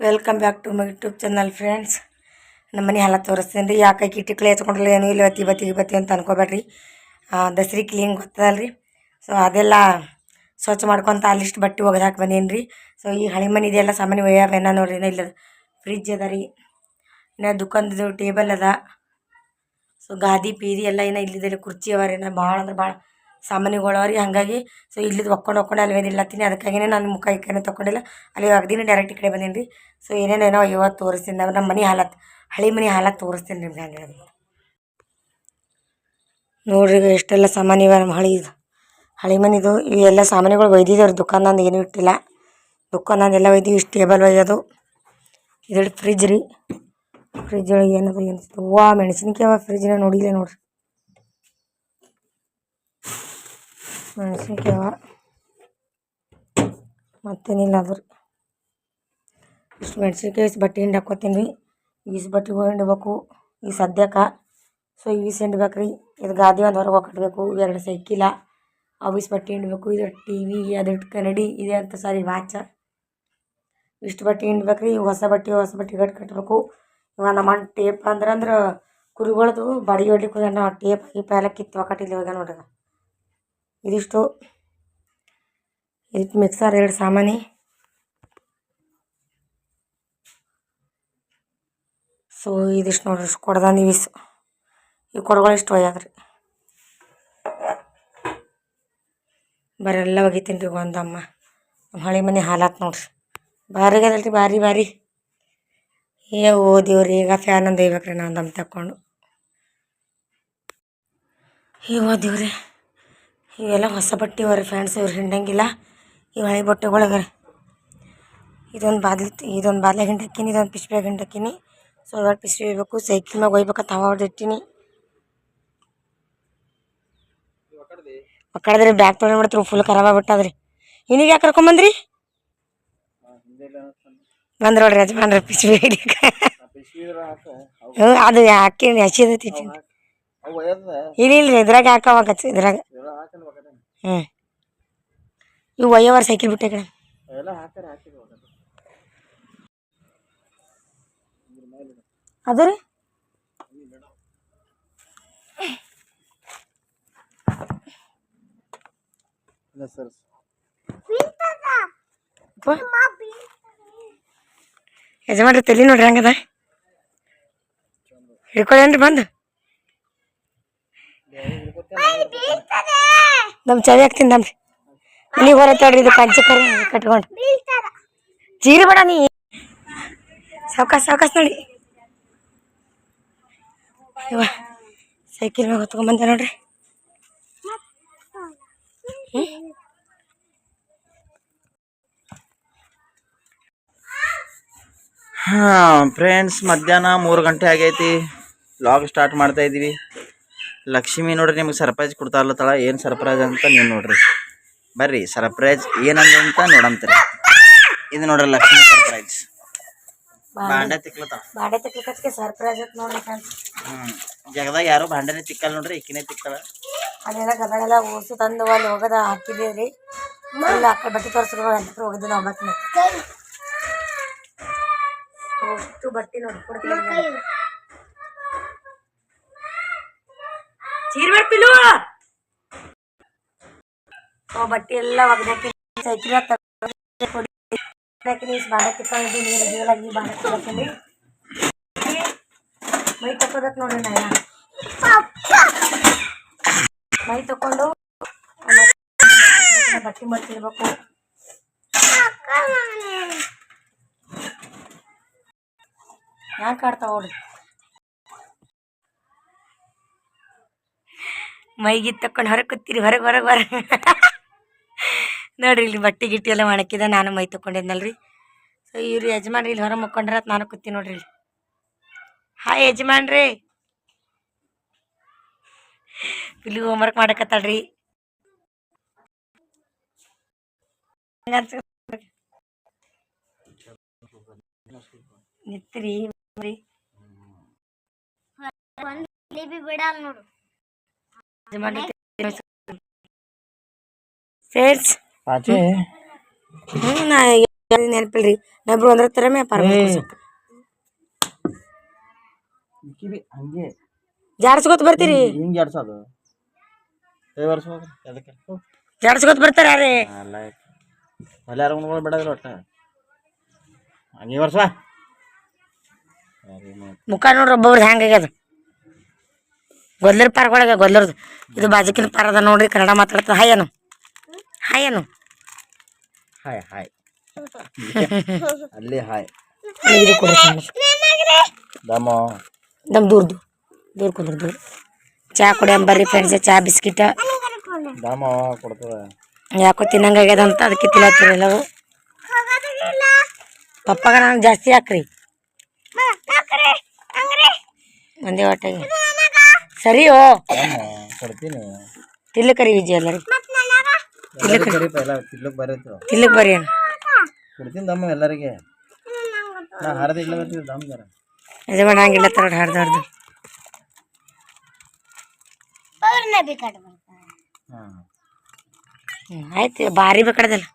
Welcome back to my YouTube channel friends ನಮ್ಮ ಮನೆ ಹಾಲ ತೋರಿಸ್ತೀನಿ ರೀ. ಯಾಕೆ ಕಿಟಿಕ್ಲೆ ಹಚ್ಕೊಂಡ್ರಲ್ಲ ಏನೂ ಇಲ್ಲ ಬತ್ತಿ ಬತ್ತಿ ಬತ್ತಿ ಅಂತ ಅನ್ಕೋಬೇಡ್ರಿ. ದಸರಿ ಕ್ಲೀನ್ ಗೊತ್ತದಲ್ಲ ರೀ ಸೊ ಅದೆಲ್ಲ ಸ್ವಚ್ಛ ಮಾಡ್ಕೊತ ಅಲ್ಲಿಷ್ಟು ಬಟ್ಟೆ ಒಗೆದು ಹಾಕಿ ಬಂದೀನಿ ರೀ. ಸೊ ಈ ಹಳೆ ಮನೆ ಇದೆಲ್ಲ ಸಾಮಾನ್ಯ ಒಯ್ಯಾವೇನ ನೋಡ್ರಿ. ಇಲ್ಲ ಫ್ರಿಜ್ ಅದ ರೀ. ಇನ್ನು ದುಕಾನ್ದು ಟೇಬಲ್ ಅದ. ಸೊ ಗಾದಿ ಪೀದಿ ಎಲ್ಲ ಏನೋ ಇಲ್ಲಿದೆ ಕುರ್ಚಿ ಅವ ರೀ. ಭಾಳ ಅಂದ್ರೆ ಭಾಳ ಸಾಮಾನ್ಯಗಳು ಅವ ರೀ ಹಾಗಾಗಿ ಸೊ ಇಲ್ಲಿದ್ದು ಒಕ್ಕೊಂಡು ಒಕ್ಕೊಂಡು ಅಲ್ಲಿ ತಿನ್ನಿ ಅದಕ್ಕಾಗಿನೇ ನಾನು ಮುಖ ತಕೊಂಡಿಲ್ಲ ತೊಗೊಂಡಿಲ್ಲ ಅಲ್ಲಿ ಅಗ್ದಿನ ಡೈರೆಕ್ಟ್ ಈ ಕಡೆ ಬಂದೀನಿ ರೀ ಸೊ ಏನೇನೇನೋ ಇವತ್ತು ತೋರಿಸ್ತೀನಿ. ನಾವು ನಮ್ಮ ಮನೆ ಹಾಲತ್ ಹಳೆ ಮನೆ ಹಾಲತ್ ತೋರಿಸ್ತೀನಿ ನಿಮ್ಗೆ ಹಂಗೆ ಹೇಳಿದ್ರು ನೋಡ್ರಿ ಎಷ್ಟೆಲ್ಲ ಸಾಮಾನು ಇವೆ ನಮ್ಮ ಹಳಿದು ಹಳೆ ಮನಿದು ಇವೆಲ್ಲ ಸಾಮಾನುಗಳು ಒಯ್ದಿದ್ದೇವೆ ರೀ ದುಕಾನಂದು ಏನೂ ಇಟ್ಟಿಲ್ಲ. ದುಕಾನಂದೆಲ್ಲ ಒಯ್ದು ಇಷ್ಟು ಟೇಬಲ್ ಒಯ್ಯೋದು. ಇದು ಫ್ರಿಜ್ ರೀ. ಫ್ರಿಜ್ ಒಳಗೆ ಏನದು ಏನು ಹೂವು, ಮೆಣಸಿನ್ಕಾಯಿ ಅವ ಫ್ರಿಜ್ನಾಗ ನೋಡಿಲ್ಲ ನೋಡ್ರಿ. ಮೆಣಸಿನ್ಕಾಯಿ ಅವ ಮತ್ತೇನಿಲ್ಲ ಅದ್ರ ಇಷ್ಟು ಮೆಣಸಿನ್ಕಾಯಿ ಇಷ್ಟು ಬಟ್ಟೆ ಹಿಂಡಿ ಹಾಕ್ಕೋತೀನಿ. ರೀ ಈಸ್ ಬಟ್ಟೆಗಳು ಹಿಂಡ್ಬೇಕು. ಈ ಸದ್ಯಕ್ಕೆ. ಸೊ ಈಸ್ ಹಿಂಡ್ಬೇಕು ರೀ. ಇದು ಗಾದಿ ಒಂದು ಹೊರಗೆ ಕಟ್ಟಬೇಕು ಎರಡು ಸೈಕಿಲ. ಅವು ಇಷ್ಟು ಬಟ್ಟೆ ಹಿಂಡ್ಬೇಕು. ಇದು ಟಿ ವಿ ಅದಿಟ್ಟು ಕನ್ನಡಿ, ಇದೆ ಅಂತ ಸಾರಿ ವಾಚ ಇಷ್ಟು ಬಟ್ಟೆ ಹಿಂಡ್ಬೇಕು ರೀ. ಹೊಸ ಬಟ್ಟೆ ಹೊಸ ಬಟ್ಟೆ ಗಟ್ಟು ಕಟ್ಟಬೇಕು ಇವಾಗ ನಮ್ಮ ಅಣ್ಣ ಟೇಪ್ ಅಂದ್ರೆ ಅಂದ್ರೆ ಕುರಿಗಳದು ಬಾಡಿಗೆ ಹೊಡ್ಲಿಕ್ಕೆ ಹೋಗ್ಯಾನ ಟೇಪ್ ಗೀಪ್ ಎಲ್ಲ ಕಿತ್ತು ಒಕ್ಕಟಿಲ್ಲ ಹೋಗ್ಯಾನ ನೋಡ್ರಿ. ಇದಿಷ್ಟು. ಇದಕ್ಕೆ ಮಿಕ್ಸರ್, ಎರಡು ಸಾಮಾನಿ. ಸೊ, ಇದಿಷ್ಟು ನೋಡ್ರಿ, ಇಷ್ಟು ನೀವು ಇಸ್ ಈ ಕೊಡಗಳು ಇಷ್ಟು ಒಯ್ಯಾದ್ರಿ. ಬರೆಲ್ಲ ಒಗಿತೀನಿ ರೀ ಒಂದಮ್ಮ. ನಮ್ಮ ಹಳೆ ಮನೆ ಹಾಲಾತ್ ನೋಡ್ರಿ. ಭಾರಿ ರೀ ಭಾರಿ ಭಾರಿ. ಏ, ಓ ದೇವ್ರಿ, ಈಗ ಫ್ಯಾನ್ ಒಂದು ಒಯ್ಬೇಕ್ರಿ, ನಾನು ದಮ್ ತಕ್ಕೊಂಡು. ಏ, ಓ ದೇವ್ರಿ. ಇವೆಲ್ಲ ಹೊಸ ಬಟ್ಟೆ ಅವ್ರಿ ಫ್ರೆಂಡ್ಸ್ ಇವ್ರು ಹಿಂಡಂಗಿಲ್ಲ. ಇವು ಹಳೆ ಬಟ್ಟೆಗಳಗ ಇದೊಂದು ಬಾದ್ಲಿ ಇದೊಂದು ಬಾದ್ಲೆ ಹಿಂಡಕ್ಕಿನಿ ಇದೊಂದು ಪಿಶ್ಬ್ಯಾಗ ಹಿಂಡಕ್ಕಿನಿ. ಸೊ ಇವಾಗ ಪಿಶ್ವಿ ಒಯ್ಬೇಕು ಸೈಕಲ್ ಮ್ಯಾಗ ಒಯ್ಬೇಕಂತ ಹವಾ ಹೊಡೆದಿಟ್ಟಿನಿ ಒಕ್ಕಡದ್ರಿ ಬ್ಯಾಗ್ ತೊಗೊಂಡು ಮಾಡ್ತೀವಿ ಫುಲ್ ಖರಾಬ್ ಆಗ್ಬಿಟ್ಟದ್ರಿ. ಇನ್ನೀಗ ಯಾಕೆ ಕರ್ಕೊಂಬಂದ್ರಿ ಬಂದ್ ನೋಡ್ರಿ ಯಜಮಾನ್ರಿ ಪಿಶ್ವಿ ಹಿಡಿಯಕ್ಕೆ ಹ್ಞೂ ಅದು ಹಾಕಿ ಹಸಿದೈತಿ ಇಲ್ಲ ಇಲ್ರಿ ಇದ್ರಾಗ ಹಾಕವಾಗ ಇದ್ರಾಗ. ಹ್ಞೂ ಇವು ಒಯ್ಯವಾರ ಸೈಕಲ್ ಬಿಟ್ಟೆ ಕಡೆ ಅದು ರೀ? ಯಜಮಾನ್ರಿ ತಲೆ ನೋಡ್ರಿ ಹಂಗದ? ಹಿಡ್ಕೊಳ್ಳೇನ್ರಿ ಬಂದು? ನಮ್ಮ ಚವಿ ಹಾಕ್ತೀನಿ ನಮ್ರಿ ಬರತ್ತೆ ಹೊರತಾಡ್ರಿ ಇದು ಪಂಚಕರಿ ಕಟ್ಕೊಂಡು. ಜೀರಿ ಬೇಡ ನೀ. ಸಾವ್ಕಾಸ್ ಸಾವ್ಕಾಸ್ ನೋಡಿ. ಇವ ಸೈಕಲ್ ಮ್ಯಾಗ ಹೊತ್ಕೊಂಬಂದೆ ನೋಡ್ರಿ. ಹಾಂ ಫ್ರೆಂಡ್ಸ್ ಮಧ್ಯಾಹ್ನ ಮೂರು ಗಂಟೆ ಆಗೈತಿ. ಲಾಗ್ ಸ್ಟಾರ್ಟ್ ಮಾಡ್ತಾ ಇದ್ದೀವಿ ಲಕ್ಷ್ಮಿ ನೋಡ್ರಿ ನಿಮ್ಗೆ ಸರ್ಪ್ರೈಸ್ ಕೊಡ್ತಾರಲ್ಲತ್ತಳ ಏನು ಸರ್ಪ್ರೈಸ್ ಅಂತ ನೀವು ನೋಡ್ರಿ. ಬರ್ರಿ ಸರ್ಪ್ರೈಸ್ ಏನಂದ್ರೆ ಅಂತ ನೋಡಂತೀರಿ. ಇದು ನೋಡ್ರಿ ಲಕ್ಷ್ಮಿ ಸರ್ಪ್ರೈಸ್ ಬಾಂಡೆ ತಿಕ್ಲತ್ತಾಳ. ಬಾಂಡೆ ತಕ್ಲಿಕ್ಕೆ ಸರ್ಪ್ರೈಸ್ ನೋಡ್ರಿ ಫ್ರೆಂಡ್ಸ್. ಹ್ಞೂ ಜಗದಾಗ ಯಾರು ಬಾಂಡೆ ತಿಕ್ಕಲ್ಲ ನೋಡ್ರಿ ಈಕಿನೇ ತಿಕ್ಕಲ್ಲ ಅದೆಲ್ಲ ಗದಗೆಲ್ಲ ಓಸು ತಂದು ಅಲ್ಲಿ ಹೋಗದ ಹಾಕಿದ್ದೀವಿ ರೀ. ಇಲ್ಲ ಆ ಕಡೆ ಬಟ್ಟೆ ತೋರಿಸ್ಕೊಂಡು ಅಂತ ಹೋಗಿದ್ದು ನಾವು ಮತ್ತೆ ಬಟ್ಟೆ ನೋಡಿ ಚೀರ್ಬೇಡ ಪಿಲು ಅವ್ ಬಟ್ಟೆ ಎಲ್ಲ ಒಗ್ದಾಕಿ ಸೈಕಲ್ ಕೊಡಿ. ಬಾಂಡೆ ತಿಕ್ಕೊಂಡಿದ್ದು ನೀರು ನೀರಾಗಿ ಬಾಂಡೆ ತಿಕ್ಕೊಂಡ್ರಿ ಮೈ ತಕೋಬೇಕು ನೋಡ್ರಿ ನಾ ಮೈ ತಕೊಂಡು ಬಟ್ಟೆ ಮಾಡ್ತಿರ್ಬೇಕು ಯಾಕೆ ಆಡ್ತಾವ ನೋಡ್ರಿ ಮೈಗಿ ತಕ್ಕೊಂಡು ಹೊರಗೆ ಕೂತೀರಿ ಹೊರಗೆ ಹೊರಗೆ. ಹೊರ ನೋಡ್ರಿ ಇಲ್ಲಿ ಬಟ್ಟೆ ಗಿಟ್ಟಿ ಎಲ್ಲ ಒಣಕಿದ ನಾನು ಮೈ ತಕೊಂಡಿದ್ನಲ್ರಿ ಸೊ, ಇವ್ರು ಯಜಮಾನ್ರಿ ಇಲ್ಲಿ ಹೊರಗೆ ಮುಕ್ಕೊಂಡ್ರ ನಾನು ಕೂತೀನಿ ನೋಡ್ರಿ ಇಲ್ಲಿ. ಹಾಯ್ ಯಜಮಾನ್ರಿ. ಇಲ್ಲಿ ಹೋಮ್ವರ್ಕ್ ಮಾಡಕತ್ತಾಳ್ರಿ. ನಿತ್ರಿ. ಬಿಡಲ್ಲ ನೋಡು. ಫ್ರೆಂಡ್ಸ್ ಪಾಚೆ ಹ್ಞೂ ನಾ ನೆನಪಿಲ್ರಿ ನಬ್ರು ಅಂದ್ರೆ ತರಮೇ ಪಾರ್ಬೇಕು ಕಿವಿ ಹಂಗೆ ಜಾಡ್ಸ್ಕೊತ ಬರ್ತೀರಿ ಹಿಂಗೆ ಆಡ್ಸೋದು ಕೈ ವರ್ಷ ಅದಕ್ಕೆ ಜಾಡ್ಸ್ಕೊತ ಬರ್ತಾರ ರೀ ಅಲ್ಲ ಅಲ್ಲಿ ಯಾರು ಉಣ್ಕೊಂಡು ಬಿಡೋದಿಲ್ಲ ಒಟ್ಟ ಹಂಗೆ ವರ್ಷ ಮುಖ ನೋಡ್ರಿ ಒಬ್ಬೊಬ್ರದ್ದು ಹೆಂಗೆ ಆಗ್ಯದ ಗೊಲ್ಲರ ಪಾರ್ಕ್ ಒಳಗೆ ಗೊಲ್ಲರ್ದು. ಇದು ಬಾಜುಕಿನ ಪಾರ ಅದ ನೋಡ್ರಿ Kannada ಮಾತಾಡ್ತದ. Hi Anu. Hi Anu. Hi hi. ಅಲ್ಲಿ ಹಾಯ್. ಇದು ಕೊಡಿ ದಮ ದೂರ್ದು ದೂರ ಕುಂದ್ರ ದೂರ ಚಾ ಕುಡಿ ಬರ್ರಿ ಫ್ರೆಂಡ್ಸ್ ಚಾ ಬಿಸ್ಕಿಟ. ದಮ ಕೊಡ್ತದ. ಯಾಕೋ ತಿನ್ನಂಗಾಗ್ಯದ ಅಂತ ಅದಕ್ಕೆ ತಿನ್ನತ್ತೀರಿ ಎಲ್ಲರೂ. ಪಪ್ಪಗ ನಾನು ಜಾಸ್ತಿ ಹಾಕ್ರಿ. ಒಂದೇ ಹೊಟ್ಟೆಗೆ ಸರಿ ಓ. ತಿಲ್ಲ ಕರಿ ವಿಜಯ ವಿಜಯ ರೀ ಎಲ್ಲರಿಗೂ ಬರೀ ಪೈಲ ತಿನ್ಲಕ್ ಬರೀತು ತಿಲ್ಲಕ್ ಬರ್ರಿ ಅಣ್ಣ. ಕೊಡ್ತೀನಿ ದಮ್ಮ ಎಲ್ಲರಿಗೆ. ನಾ ಹರಿದ ಇಲ್ಲ ಬರ್ತೀವಿ ದಮ್ ಜರ ಯಜಮಾನ ಹಂಗಿಲ್ಲ ತರ ಹರ್ದು ಹರ್ದು. ಆಯ್ತು ಭಾರಿ ಬೇಕಾದಲ್ಲ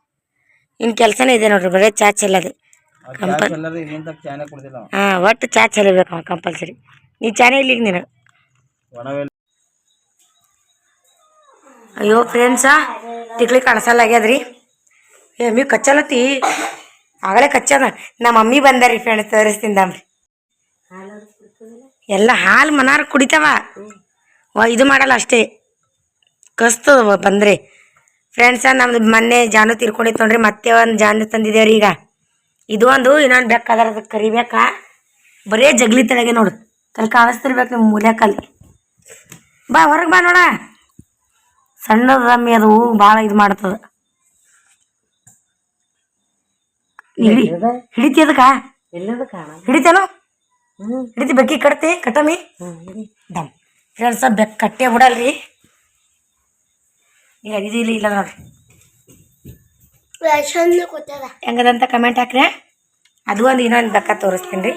ಇನ್ನು ಕೆಲಸನೇ ಇದೆ ನೋಡ್ರಿ ಬರೀ ಚಾ ಚೆಲ್ಲದು ಕಂಪಲ್. ಹಾಂ ಒಟ್ಟು ಚಾ ಚೆಲ್ಲಬೇಕು ಅವ ಕಂಪಲ್ಸರಿ ನೀ ಚಾನೇ ಇಲ್ಲ ಈಗ ನೀನು. ಅಯ್ಯೋ ಫ್ರೆಂಡ್ಸ ತಿಕ್ಲಿ ಕಾಣಿಸಲ್ಲ ಆಗ್ಯದ್ರಿ ಮಮ್ಮಿ ಕಚ್ಚಲತ್ತಿ? ಆಗಲೇ ಕಚ್ಚದ. ನಮ್ಮ ಮಮ್ಮಿ ಬಂದಾರಿ ಫ್ರೆಂಡ್ಸ್ ತೋರಿಸ್ತಿಂದಾಮ್ರಿ ಎಲ್ಲ ಹಾಲು ಮನಾರು ಕುಡಿತಾವ. ಇದು ಮಾಡಲ್ಲ ಅಷ್ಟೇ. ಕಸ್ತದ ಬಂದ್ರೆ. ಫ್ರೆಂಡ್ಸ ನಮ್ದು ಮೊನ್ನೆ ಜಾನು ತಿರ್ಕೊಂಡಿತ್ತು ನೋಡ್ರಿ, ಮತ್ತೆ ಒಂದು ಜಾನು ತಂದಿದ್ದೇವ್ರಿ ಈಗ. ಇದು ಒಂದು, ಇನ್ನೊಂದು ಬೆಕ್ಕ ಅದರ ಅದಕ್ಕೆ ಕರಿಬೇಕಾ. ಬರೇ ಜಗ್ಲಿ ತಳಗೆ ನೋಡು. ಕಲ್ ಕಾಣಿಸ್ತಿರ್ಬೇಕು ನಿಮ್ಮ ಮೂಲ್ಯಾಕಲ್ಲಿ. ಬಾ ಹೊರಗೆ ಬಾ ನೋಡ. ಸಣ್ಣದ ರಮ್ಮಿ ಅದು ಭಾಳ ಇದು ಮಾಡ್ತದ. ಹಿಡಿ ಹಿಡಿತಿ ಅದಕ್ಕ ಹಿಡಿತೇನು? ಹಿಡಿತಿ ಬೆಕ್ಕಿ ಕಟ್ತಿ ಕಟ್ಟಮಿ. ದಮ್. ಫ್ರೆಂಡ್ಸ ಬೆಕ್ಕ ಕಟ್ಟೆ ಬಿಡಲ್ರಿ. ಈಗ ಇದು ಇಲ್ಲ ಇಲ್ಲ ನೋಡ್ರಿ. ಹೆಂಗದಂತ ಕಮೆಂಟ್ ಹಾಕ್ರೆ. ಅದು ಒಂದು ಇನ್ನೊಂದು ಬೆಕ್ಕ ತೋರಿಸ್ತೀನಿ ರೀ.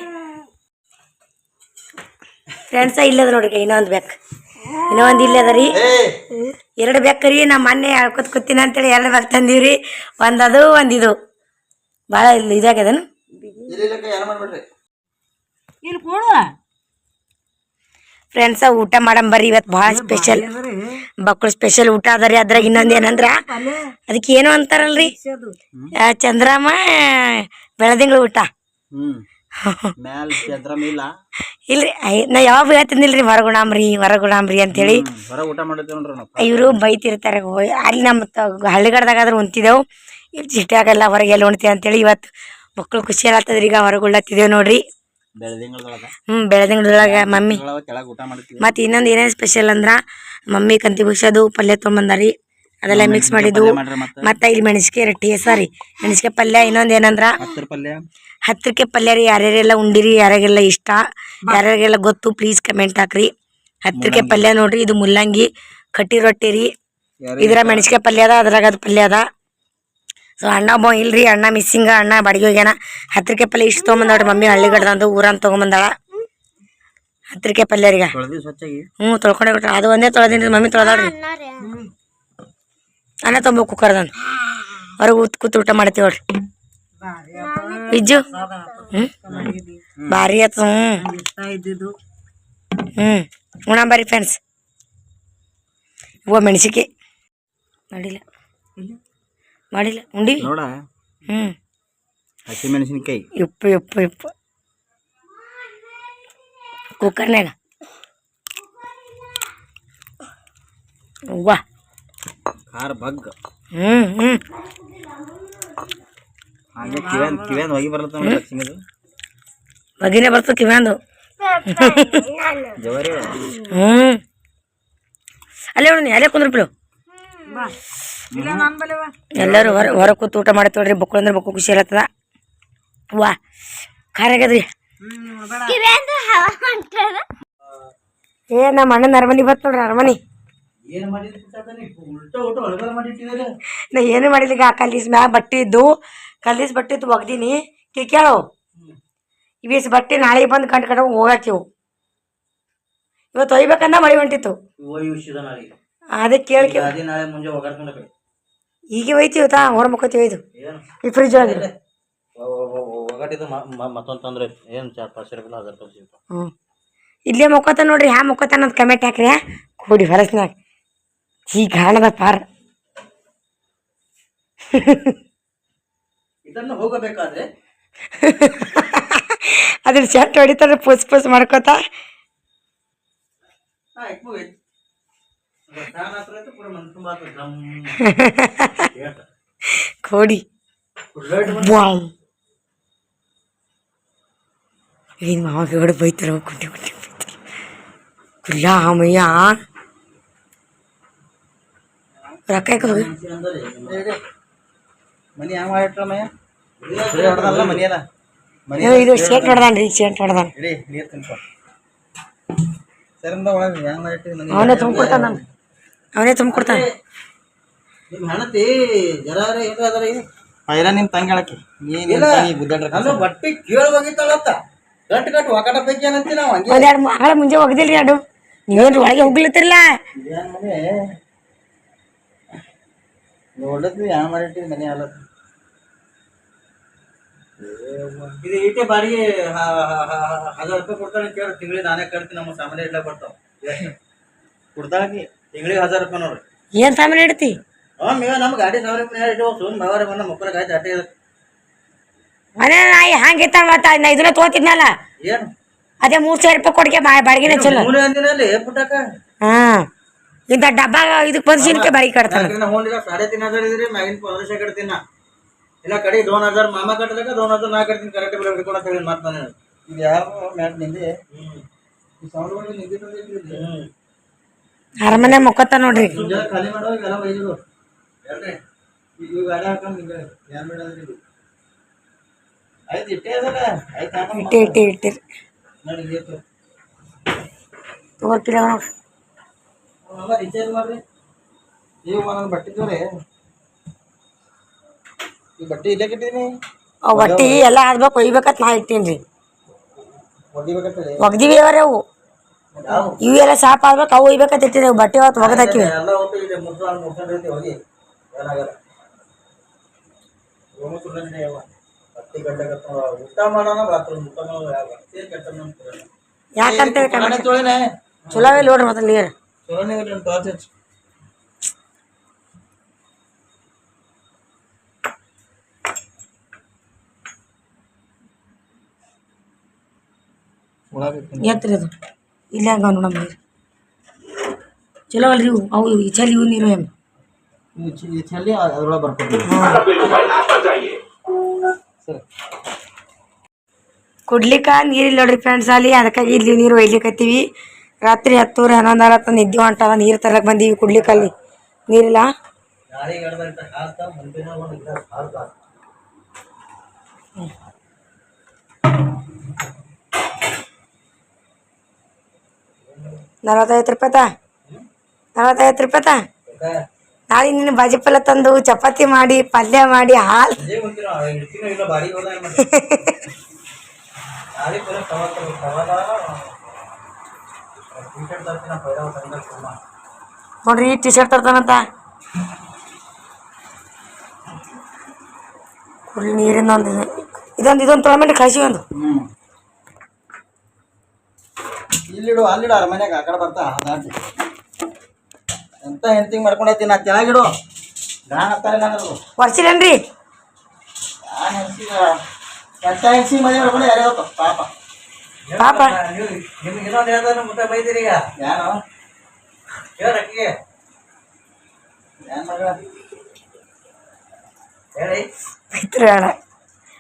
ಫ್ರೆಂಡ್ಸ ಇಲ್ಲದ ನೋಡ್ರಿ ಇನ್ನೊಂದು ಬೆಕ್ಕ ಇನ್ನೊಂದು ಇಲ್ಲೇ ಅದ ರೀ ಎರಡು ಬೆಕ್ಕರಿ ನಮ್ಮ ಮೊನ್ನೆ ಹೇಳ್ಕೊತ ಕೂತೀನಿ ಅಂತೇಳಿ ಎರಡು ಬೆಕ್ಕ ತಂದೀವ್ರಿ. ಒಂದು ಅದು ಒಂದು ಇದು ಭಾಳ ಇಲ್ಲಿ ಇದಾಗ್ಯದನು ಫ್ರೆಂಡ್ಸ ಊಟ ಮಾಡಮ್ ಬರ್ರಿ. ಇವತ್ತು ಭಾಳ ಸ್ಪೆಷಲ್ ಮಕ್ಕಳು ಸ್ಪೆಷಲ್ ಊಟ ಅದ ರೀ ಅದ್ರಾಗ ಇನ್ನೊಂದು ಏನಂದ್ರ ಅದಕ್ಕೆ ಏನು ಅಂತಾರಲ್ರಿ. ಚಂದ್ರಮ್ಮ ಬೆಳದಿಂಗಳ ಊಟ. ಹ್ಮ್. ಮ್ಯಾಲ ಇಲ್ರಿ ಐ ನಾ ಯಾವಾಗ ಹೇಳ್ತಿದ್ದಿಲ್ರಿ ಹೊರಗುಣಾಮ್ರಿ ಹೊರಗುಣಾಮ್ರಿ ಅಂತೇಳಿ. ಹೊರ ಊಟ ಮಾಡಿದ್ವಿ ನೋಡ್ರಿ ನಾವು ಇವರು ಬೈತಿರ್ತಾರೆ ಹೋಯ್ ಅಲ್ಲಿ ನಮ್ಮ ತ- ಹಳ್ಳಿಗಡ್ದಾಗಾದ್ರೆ ಉಣ್ತಿದ್ದೆವು. ಇಲ್ಲಿ ಸಿಟ್ಯಾಗೆಲ್ಲ ಹೊರಗೆ ಎಲ್ಲಿ ಉಣ್ತೀವಿ ಅಂತೇಳಿ ಇವತ್ತು ಮಕ್ಕಳು ಖುಷಿ ಆಗತ್ತದ್ರಿ ಈಗ ಹೊರಗೆ ಉಳ್ಳತ್ತಿದ್ದೇವೆ ನೋಡ್ರಿ ಹ್ಮ್ ಹ್ಞೂ ಬೆಳದಿಂಗಳೊಳಗೆ ಮಮ್ಮಿ. ಕೆಳಗೆ ಊಟ ಮಾಡ್ತೀವಿ ಮತ್ತು ಇನ್ನೊಂದು ಏನೇನು ಸ್ಪೆಷಲ್ ಅಂದ್ರೆ ಮಮ್ಮಿ ಕಂತಿ ಬುಕ್ಸದು ಪಲ್ಯ ತೊಗೊಂಬಂದಾರಿ. ಅದೆಲ್ಲ ಮಿಕ್ಸ್ ಮಾಡಿದ್ದು ಮತ್ತೆ? ಇಲ್ಲಿ ಮೆಣಸಿಕಾಯಿ ರೊಟ್ಟಿ ಸಾರಿ ಮೆಣಸಿಕಾಯಿ ಪಲ್ಯ ಇನ್ನೊಂದು ಏನಂದ್ರ ಹತ್ತಿರಕ್ಕೆ ಪಲ್ಯ? ರೀ. ಯಾರ್ಯಾರೆಲ್ಲ ಉಂಡಿರಿ ಯಾರ್ಯಾರೆಲ್ಲ ಇಷ್ಟ ಯಾರ್ಯಾರಿಗೆಲ್ಲ ಗೊತ್ತು ಪ್ಲೀಸ್ ಕಮೆಂಟ್ ಹಾಕ್ರಿ. ಹತ್ತಿರಕ್ಕೆ ಪಲ್ಯ ನೋಡ್ರಿ ಇದು ಮುಲ್ಲಂಗಿ ಕಟ್ಟಿ ರೊಟ್ಟಿ ರೀ. ಇದ್ರ ಮೆಣಸಿಕಾಯಿ ಪಲ್ಯ ಅದ ಅದ್ರಾಗ ಅದು ಪಲ್ಯ ಅದ. ಸೊ ಅಣ್ಣ ಒಬ್ಬ ಇಲ್ರಿ ಅಣ್ಣ ಮಿಸ್ಸಿಂಗ ಅಣ್ಣ ಬಾಡಿಗೆ ಹೋಗ್ಯಾನ. ಹತ್ತಿರಕ್ಕೆ ಪಲ್ಯ ಇಷ್ಟು ತೊಗೊಂಬಂದಾಳ್ರಿ ಮಮ್ಮಿ ಹಳ್ಳಿಗಡ್ದಂದು ಊರನ್ ತೊಗೊಂಬಂದಾಳ ಹತ್ತಿರಕ್ಕೆ ಪಲ್ಯ ರೀ ತೊಳೆದಿ ಸ್ವಚ್ಛಾಗಿ? ಹ್ಞೂ ತೊಳ್ಕೊಂಡೇ ಬಿಟ್ರ. ಅದು ಒಂದೇ ತೊಳದೇನ್ರಿ ಮಮ್ಮಿ ತೊಳೆದಾಳ್ರಿ. ಅನ್ನ ತೊಂಬ ಕುಕ್ಕರ್ದಂದು ಹೊರಗೆ ಕೂತ್ ಕೂತ್ ಊಟ ಮಾಡ್ತೀವಿ ನೋಡ್ರಿ. ವಿಜ್ಜು ಹ್ಞೂ ಭಾರಿ ಆಯ್ತು ಹ್ಞೂ ಹ್ಞೂ ಉಣ ಬರ್ರಿ ಫ್ರೆಂಡ್ಸ್ ಇವ ಮೆಣಸಿಕೆ ಮಾಡಿಲ್ಲ. ಮಾಡಿಲ್ಲ. ಉಂಡಿವಿ ನೋಡ. ಹ್ಞೂ ಹಸಿ ಮೆಣಸಿನ್ಕಾಯಿ. ಇಪ್ಪು ಇಪ್ಪು ಇಪ್ಪು ಕುಕ್ಕರ್ನ್ಯಾಗ. ಅವ್ವ. ಖಾರ ಬಗ್. ಹ್ಞೂ ಹ್ಞೂ ಹಾಗೆ ಕಿವ್ಯಾನ್ ಕಿವ್ಯಾನ್ ಹೋಗಿ ಬರ್ಲತ್ತ ನೋಡಿ ಲಕ್ಷ್ಮಿದು. ಬಗಿನೇ ಬರ್ತದೆ ಕಿವ್ಯಾಂದು ಜವಾರಿ. ಹ್ಞೂ ಅಲ್ಲೇ ನೋಡಿ ಅಲ್ಲೇ ಕುಂದ್ರ ಬಿಡು. ಎಲ್ಲರೂ ಹೊರ ಹೊರ ಕೂತು ಊಟ ಮಾಡತ್ತೀವಿ ನೋಡ್ರಿ ಬಕ್ಕಳು ಅಂದ್ರೆ ಬಕ್ಕು ಖುಷಿ ಇರತ್ತದ. ವಾ ಖಾರ ಆಗ್ಯದ್ರಿ ಏ ನಮ್ಮ ಅಣ್ಣನ ಅರಮನಿ ಬರ್ತ ನೋಡ್ರಿ ಅರಮನೆ. ನಾ? ಏನು ಮಾಡಿಲ್ಲ ಆ ಕಲ್ಲಿಸ್ ಮ್ಯಾಗ ಬಟ್ಟೆ ಇದ್ದು ಕಲ್ಲಿಸ್ ಬಟ್ಟೆ ಇದ್ದು ಒಗ್ದೀನಿ. ಕೇಳು ಇವೇಸ್ ಬಟ್ಟೆ ನಾಳೆ ಬಂದು ಕಂಡು ಕಡೆ ಹೋಗಾಕಿವು ಇವತ್ತು ಒಯ್ಬೇಕಂದ ಮಳೆ ಹೊಂಟಿತ್ತು. ಅದೇ ಹೋಗಾಡ್ಕೊಂಡು ಈಗ ಒಯ್ತೀವಿ ತಾ ಹೊರ ಮುಕ್ಕೋತೀವಿ ಇದು ಈ ಫ್ರಿಜ್ ಒಳಗೆ. ಇಲ್ಲೇ. ಮುಖತ ನೋಡ್ರಿ ಹ್ಯಾ ಮುಕ್ಕೋತ ಅನ್ನೋದು ಕಮೆಂಟ್ ಹಾಕ್ರಿ ಕೂಡಿ ಹೊಲಸ್ನಾಗ ಈ ಗಾಣದ ಪಾರ್. ಇದನ್ನು ಹೋಗಬೇಕಾದ್ರೆ? ಅದ್ರ ಶರ್ಟ್ ಹೊಡಿತಾರೆ ಪುಸ್ ಪುಸ್ ಮಾಡ್ಕೋತ. ಕೋಡಿ ಏನು ಮಾವ ಗೌಡ ಬೈತಾರ ಕುಂಟಿ ಕುಂಟಿ ಬೈತಾರ. ಕುಲ್ಲ ಮಯ್ಯ ರೊಕ್ಕ ಹಾಕೋದು ಹೋಗಿ? ಮನಿ ಹ್ಯಾಂಗ ಮಾಡಿಟ್ರ ಮಯ್ಯ? ಬರೀ ಹೊಡ್ದಲ್ಲ ಮನಿ ಅದ ಮನಿ ಇದು ಶೇಟ್ ಹೊಡ್ದಾನ್ರಿ ಶೇಟ್ ಹೊಡೆದಾನ. ಇಡಿ ನೀರು ತಿನ್ಕೊ ಸರಿಂದ ಒಳಗೆ ಹ್ಯಾಂಗ ಮಾಡಿಟ್ಟಿವಿ ಮನಿ? ಅವನೇ ತುಂಬಿಕೊಡ್ತಾನ ನಾನು ಅವನೇ ತುಂಬಿಕೊಡ್ತಾನ. ನಿಮ್ಮ ಹೆಣತಿ ಜರಾರ ಅದರ ಇದು ಪೈಲ ನಿಮ್ ತಂಗಿ ಹೇಳಕ್ಕೆ. ನೀ ನಿಮ್ ಇಲ್ಲ. ತಂಗಿ ಬುದ್ಧಡ್ರ ನಾನು ಬಟ್ಟೆ ಕೇಳಿ ಹೋಗಿತ್ತಾಳತ್ತ ಗಂಟು ಗಂಟು ಒಕಟ ಪೈಕಿ ಏನಂತಿ ನಾವು ಹಂಗೆ? ಒಂದೆರಡು ಮಗಳ ಮುಂಜೆ ನೀವೇನ್ರಿ ಒಳಗೆ ಹೋಗ್ಲತ್ತಿರಲ್ಲ ನೋಡ್ಲತ್ತಿ ಹ್ಯಾಂಗ ಮಾಡಿಟ್ಟಿವಿ ಮನಿ ಹಾಲತ್ ಇದು ಈಟೆ ಬಾಡಿಗೆ ಹ- ಹ- ಹ- ಹಜಾರ್ ರೂಪಾಯಿ ಕೊಡ್ತಾಳೆ ಕೇಳಿ ತಿಂಗಳಿಗೆ ನಾನೇ ಕಟ್ತೀನಿ ನಮ್ಮ ಸಾಮಾನ್ಯ ಇಡ್ಲಾಕ್ ಬರ್ತಾವ. ಕುಡ್ದಾಕಿ ತಿಂಗಳಿಗೆ ಹಜಾರ್ ರೂಪಾಯಿ ನೋಡ್ರಿ. ಏನ್ ಸಾಮಾನು ಇಡ್ತಿ? ಹ್ಞೂ ಮೇವ ನಮ್ಮ ಗಾಡಿ ಸಾವಿರ ರೂಪಾಯಿ ಇಟ್ಟು ಸುಮ್ಮನೆ ವ್ಯವಹಾರ ಬಂದ ಮಕ್ಕಳ ಗಾಡಿ ಅಟ್ಟೆ ಮನೆ ನಾಯಿ ಹಂಗೆ ಇತ್ತ ಮತ್ತ ನಾ ಇದನ್ನ ತೋತಿದ್ನಲ್ಲ? ಏನು? ಅದೇ ಮೂರ್ ಸಾವಿರ ರೂಪಾಯಿ ಕೊಡ್ಕೆ ಬಾಡಿಗೆನೆ ಚಲೋ. ಅಂದಿನಲ್ಲಿ ಪುಟ್ಟಕ್ಕ? ಹಾ. ಇಂಥ ಡಬ್ಬ ಇದಕ್ಕೆ ಪೊಸಿಷನ್ಗೆ ಬಾಯಿ ಕಟ್ತಾರೆ ಸಾಡೆ ತಿನ್ನ ಹಜಾರ್ ಇದ್ರಿ ಮ್ಯಾಗಿನ ಪಂದ್ರಶೆ ಕಟ್ತೀನಿ ಇಲ್ಲ ಕಡೆ ದೋನ್ ಹಜಾರ್ ಮಾಮ ಕಟ್ಟಲಕ್ಕ ದೋನ್ ಹಜಾರ್ ನಾ ಕಟ್ತೀನಿ ಕರೆಕ್ಟ್ ಬಿಲ್ ಹಿಡ್ಕೊಂಡು ಅಂತ ಹೇಳಿ ಮಾತಾನೆ ಇದು ಯಾರು ಮ್ಯಾಟ್ ನಿಂದೆ? ಅರಮನೆ ಮುಖತ್ತ ನೋಡ್ರಿ. ಖಾಲಿ ಮಾಡುವಾಗ ಎಲ್ಲ ಬೈದಿರು ಹೇಳ್ರಿ. ಈಗ ಆಯ್ತು ಇಟ್ಟಿರಿ ನೋಡಿ ಅಮ್ಮ ರಿಚಾರ್ಜ್ ಮಾಡ್ರಿ. ನೀವು ನನ್ನ ಬಟ್ಟೆ ಜೋರೆ ಈ ಬಟ್ಟೆ ಇಲ್ಲೇ ಕಟ್ಟಿದೀನಿ. ಅವು ಬಟ್ಟಿ ಎಲ್ಲ ಆಗ್ಬೇಕು ಒಯ್ಬೇಕತ್ ನಾ ಇಟ್ಟೀನಿ ಹೊಡಿಬೇಕಂತೇಳಿ ಒಗ್ದಿವಿ ಅವರೇ ಅವು. ಇವು ಎಲ್ಲ ಸಾಪ್ ಆಗ್ಬೇಕು ಅವು ಒಯ್ಬೇಕಂತ ಇಟ್ಟಿನಿ ಬಟ್ಟೆ ಅವತ್ತು ಒಗದಾಕಿವಿ ಎಲ್ಲ ಹೋಗ್ತು ಇದೆ ಮುರ್ಸಂಡ್ ಐತಿ ಹೋಗಿ ಏನಾಗಲ್ಲ. ಹೋಗು ಸುಳ್ಳನೆ ಯಾವ ಹತ್ತಿ ಗಂಟೆ ಊಟ ಮಾಡೋಣ ಬಾತ್ರೂಮ್ ಊಟ ಮಾಡೋಣ ಯಾವ ಸೇರ್ ತೊಳಿನೆ ಚಲೋ ಅವೆ ನೋಡ್ರಿ ಮತ್ತೆ ನೀರು. ಹಚ್ಚಿ ಒಳಗೆ ಎತ್ರಿ ಅದು. ಇಲ್ಲ ಹಂಗ ನೋಡಮ್ಮ ನೀರು ಚಲೋ ಅಲ್ರಿ ಇವು. ಅವು ಈ ಚಲಿ ಇವು ನೀರು ಎಮ್ಮೆ ಈ ಚಿ- ಈ ಚಲ್ಲಿ ಅದ್ರೊಳಗೆ ಬರ್ಕೊತೀನಿ ಸರಿ. ಕುಡ್ಲಿಕ್ಕ ನೀರಿಲ್ಲ ನೋಡ್ರಿ ಫ್ರೆಂಡ್ಸ್ ಅಲ್ಲಿ. ಅದಕ್ಕಾಗಿ ಇಲ್ಲಿ ನೀರು ಒಯ್ಲಿಕತ್ತೀವಿ. ರಾತ್ರಿ ಹತ್ತೂರು ಹನ್ನೊಂದು ಆರತ್ತ ನಿದ್ದೆ ಹೊಂಟದ ನೀರು ತರಕ್ಕೆ ಬಂದೀವಿ ಕುಡ್ಲಿಕ್ಕಲ್ಲಿ. ನೀರಿಲ್ಲ? ನಲವತ್ತೈದು ಹಿಡ್ದಂತ ನಲವತ್ತೈದು ರೂಪಾಯ್ತ ರೂಪಾಯ್ತ? ನಾಳೆ ನಿನ್ನ ಬಾಜಿ ಪಲ್ಯ ತಂದು ಚಪಾತಿ ಮಾಡಿ ಪಲ್ಯ ಮಾಡಿ ಹಾಲು ನೋಡ್ರಿ ಟಿ ಶರ್ಟ್ ತರ್ತಾನಂತ ನೀರಿಂದ ಒಂದು ಇದು. ಇದೊಂದು ಇದೊಂದು ಕಾಯಿಸಿ ಕಳಿಸಿ ಒಂದು. ಇಲ್ಲಿಡು ಅಲ್ಲಿಡು ಅರ ಮನೆಗೆ ಆ ಕಡೆ ಬರ್ತಾ ಎಂತ ಹೆಂತಿಂಗ್ ಮಾಡ್ಕೊಂಡೈತಿ ನಾ ಕೆಳಗಿಡು. ಗಾಣ ವರ್ಷಿಲ್ಲೇನ್ರಿ ನಾನು ಹೆಂಡ್ಸಿಗ ಎಂತ ಹೆಂಡ್ಸಿ ಮನೆ ಮಾಡ್ಕೊಂಡು ಯಾರೇ ಪಾಪ. ಪಾಪ. ನೀವು ನಿಮ್ಗೆ ಇನ್ನೊಂದು ಹೇಳ್ದಾರ ಮುಟ್ಟ ಬೈದಿರಿ ಈಗ? ಯಾರು? ಹೇಳ ಅಕ್ಕಿಗೆ. ಹೇಳಿ. ಬೈತ್ರಿ ಬೇಡ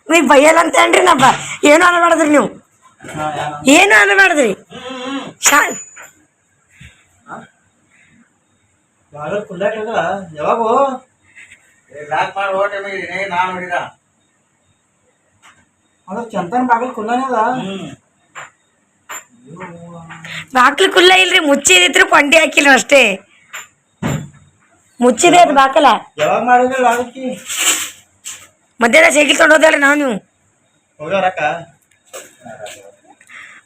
ನೀವು ಬೈಯಲ್ಲ ಅಂತ ಏನ್ರಿ ನಾ ಬ ಏನು ಅನ್ನಬಾರ್ದ್ರಿ ನೀವು ಏನು ಅನ್ನಬಾರ್ದ್ರಿ ಶಾ ಬಾಳ ಕುಲ್ಲಾಗ ಯಾವಾಗೂ? ಲಾಕ್ ಮಾಡಿ ಮೇಲೆ ನಾನು ನೋಡಿದ ಅದ್ರ ಚಂತನ್ ಬಾಗಿಲು ಕುಲ್ಲಾನೇ ಅದ. ಬಾಕ್ಲು ಕುಲ್ಲ ಇಲ್ರಿ ಮುಚ್ಚಿದಿದ್ರು ಕೊಂಡಿ ಹಾಕಿಲ್ಲ ಅಷ್ಟೇ. ಮುಚ್ಚಿದೆ ಅದು ಬಾಕಲ ಯಾವಾಗ ಮಾಡಿದ್ರಲ್ಲ ಅದಕ್ಕೆ ಮಧ್ಯಾಹ್ನ ಸೈಕಲ್ ತೊಗೊಂಡು ಹೋದಲ್ರಿ ನಾವು ನೀವು?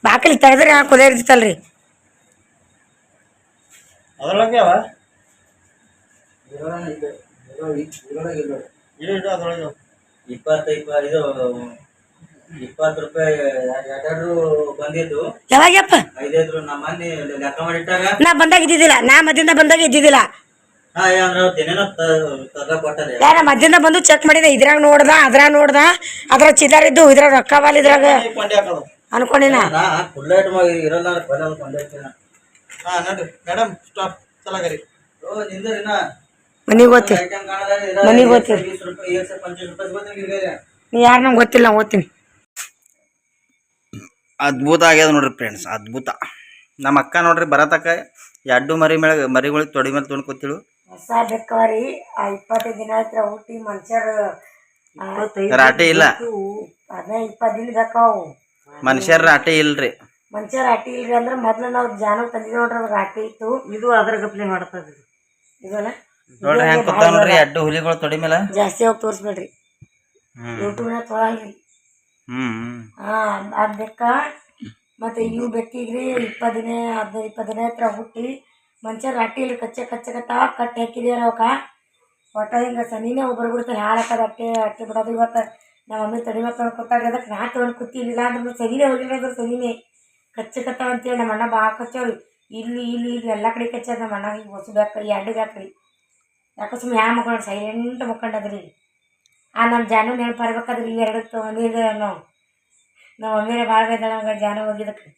ಬಾಕಲ್ ತೆಗೆದ್ರೆ ನಾ ಕುದ ಇರ್ತಿತ್ತಲ್ರಿ ಇಪ್ಪತ್ತೈದು ಇದೆ. ಯಾವಾಗ್ಯಪ್ಪ ನಾ ಬಂದಾಗ ಇದ್ದಿದ್ದಿಲ್ಲ ನಾ ಮಧ್ಯದಿಂದ ಬಂದಾಗ ಇದ್ದಿದ್ದಿಲ್ಲ ನಾನು ಬಂದು ಚೆಕ್ ಮಾಡಿದೆ ಇದ್ರಾಗ ನೋಡ್ದ ಅದ್ರಾಗ ನೋಡ್ದ ಅದ್ರಾಗ ಚಿದಾರ್ ಇದ್ದು ಇದ್ರಾಗ ರೊಕ್ಕ ಬಾಲ್ ಇದ್ರಾಗ ಅನ್ಕೊಂಡಿನ ಮನಿಗೆ ಮನಿಗೆ ನೀ ಯಾರು ನಂಗೆ ಗೊತ್ತಿಲ್ಲ ಓದ್ತೀನಿ ಅದ್ಭುತ ಆಗ್ಯದ ನೋಡ್ರಿ ಫ್ರೆಂಡ್ಸ್ ಅದ್ಭುತ. ನಮ್ಮ ಅಕ್ಕ ನೋಡ್ರಿ ಬರತಕ್ಕ ಎರಡು ಮರಿ ಮೇಲೆ ಮರಿಗಳಿಗೆ ತೊಡಿ ಮೇಲೆ ತೊಗೊಂಡು ಕೂತಿಳು. ಹೊಸ ಬೆಕ್ಕವರಿ ಆ ಇಪ್ಪತ್ತೈದು ದಿನ ಆಯ್ತು ಹುಟ್ಟಿ ಮನುಷ್ಯರು. ರಾಟಿ ಇಲ್ಲ. ಅದೇ ಇಪ್ಪತ್ತು ದಿನ ಬೇಕಾವು ಮನುಷ್ಯರ ರಾಟಿ ಇಲ್ರಿ. ಮನುಷ್ಯರ ರಾಟಿ ಇಲ್ರಿ ಅಂದ್ರೆ ಮೊದ್ಲು ನಾವು ಜಾನ ತಂದಿದ್ವಿ ನೋಡ್ರಿ ಅದು ರಾಟಿ ಇತ್ತು. ಇದು ಅದ್ರ ಗಪ್ಲೆ ಮಾಡ್ತದ ಇದಲ್ಲ ನೋಡ್ರಿ ಹೆಂಗ್ ಕೂತಾವ ನೋಡ್ರಿ ಎರಡು ಹುಲಿಗಳು ತೊಡಿ ಮೇಲೆ. ಜಾಸ್ತಿ ಹೋಗಿ ತೋರಿಸ್ಬೇಡ್ರಿ. ಯೂಟ್ಯೂಬ್ನಾಗ ತೊಗೊಳಲ್ರಿ ಹ್ಮ್ ಹಾ ಅದ್ ಬೆಕ್ಕ ಮತ್ತೆ ಇವು ಬೆಕ್ಕಿಗ್ರಿ ಇಪ್ಪತ್ತು ದಿನ ಹದಿನೈದು ಇಪ್ಪತ್ತು ದಿನ ಹತ್ರ ಹುಟ್ಟಿ ಮನುಷ್ಯ ರಾಟಿ ಇಲ್ಲಿ ಕಚ್ಚೆ ಕಚ್ಚೆ ಕತ್ತಾವ ಕಟ್ಟಿ ಹಾಕಿದ್ಯಾರ ಅವಕ್ಕ ಒಟ್ಟ ಹಿಂಗೆ ಸನಿನೇ ಒಬ್ಬರು ಬಿಡ್ತಾರೆ ಹಾಳು ಹಾಕೋದು ಅಟ್ಟೆ ಅಟ್ಟೆ ಬಿಡೋದು. ಇವತ್ತು ನಮ್ಮ ಮಮ್ಮಿ ತಡಿ ಮತ್ತೆ ಕೊಟ್ಟಾಗ ಅದಕ್ಕೆ ನಾ ತೊಗೊಂಡು ಕೂತಿಲ್ಲ ಅಂದ್ರೆ ಸನಿನೇ ಹೋಗಿಲ್ಲ ಅಂದ್ರೆ ಸನಿನೇ. ಕಚ್ಚೆ ಕಟ್ಟಾವ ಅಂತೇಳಿ ನಮ್ಮ ಅಣ್ಣ ಭಾಳ ಕಚ್ಚವ್ರಿ. ಇಲ್ಲಿ ಇಲ್ಲಿ ಇಲ್ಲಿ ಎಲ್ಲ ಕಡೆ ಕಚ್ಚ ನಮ್ಮ ಅಣ್ಣ, ಈಗ ಹೊಸ ಹಾಕ್ರಿ ಎರಡು ಬ್ಯಾಕ್ರಿ ಯಾಕೋ ಸುಮ್ಮನೆ ಯಾ ಮಕ್ಕಳು ಸೈಲೆಂಟ್ ಮಕ್ಕೊಂಡದ್ರಿ ಆ ನಮ್ಮ ಜಾನು ನೆನಪು ಬರ್ಬೇಕಾದ್ರೆ ಇವೆರಡು ಎರಡು ತೊಗೊಂಡಿದ್ದೆ ನಾವು ನಮ್ಮ ಮಮ್ಮಿನೇ ಭಾಳ ಬೇದಾಳ ಜಾನು ಹೋಗಿದ್ದಕ್ಕೆ.